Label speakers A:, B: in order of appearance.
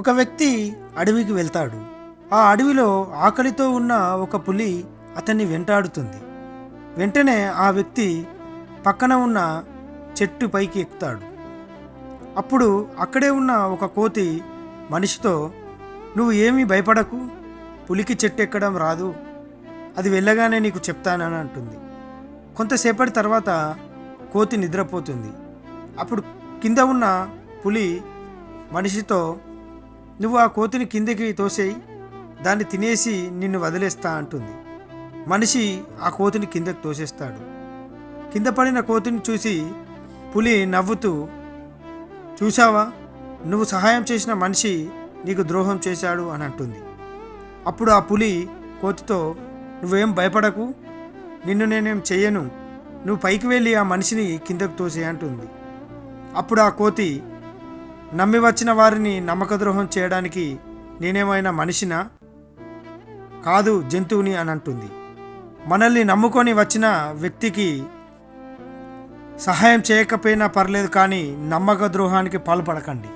A: ఒక వ్యక్తి అడవికి వెళ్తాడు. ఆ అడవిలో ఆకలితో ఉన్న ఒక పులి అతన్ని వెంటాడుతుంది. వెంటనే ఆ వ్యక్తి పక్కన ఉన్న చెట్టు పైకి ఎక్కుతాడు. అప్పుడు అక్కడే ఉన్న ఒక కోతి మనిషితో నువ్వు ఏమీ భయపడకు పులికి చెట్టు ఎక్కడం రాదు అది వెళ్ళగానే నీకు చెప్తానని అంటుంది. కొంతసేపటి తర్వాత కోతి నిద్రపోతుంది. అప్పుడు కింద ఉన్న పులి మనిషితో నువ్వు ఆ కోతిని కిందకి తోసేయి దాన్ని తినేసి నిన్ను వదిలేస్తా అంటుంది. మనిషి ఆ కోతిని కిందకి తోసేస్తాడు. కింద పడిన కోతిని చూసి పులి నవ్వుతూ చూసావా నువ్వు సహాయం చేసిన మనిషి నీకు ద్రోహం చేశాడు అని అంటుంది. అప్పుడు ఆ పులి కోతితో నువ్వేం భయపడకు నిన్ను నేనేం చెయ్యను నువ్వు పైకి వెళ్ళి ఆ మనిషిని కిందకు తోసే అంటుంది. అప్పుడు ఆ కోతి నమ్మి వచ్చిన వారిని నమ్మకద్రోహం చేయడానికి నేనేమైనా మనిషినా? కాదు జంతువుని అని అంటుంది. మనల్ని నమ్ముకొని వచ్చిన వ్యక్తికి సహాయం చేయకపోయినా పర్లేదు కానీ నమ్మక ద్రోహానికి పాల్పడకండి.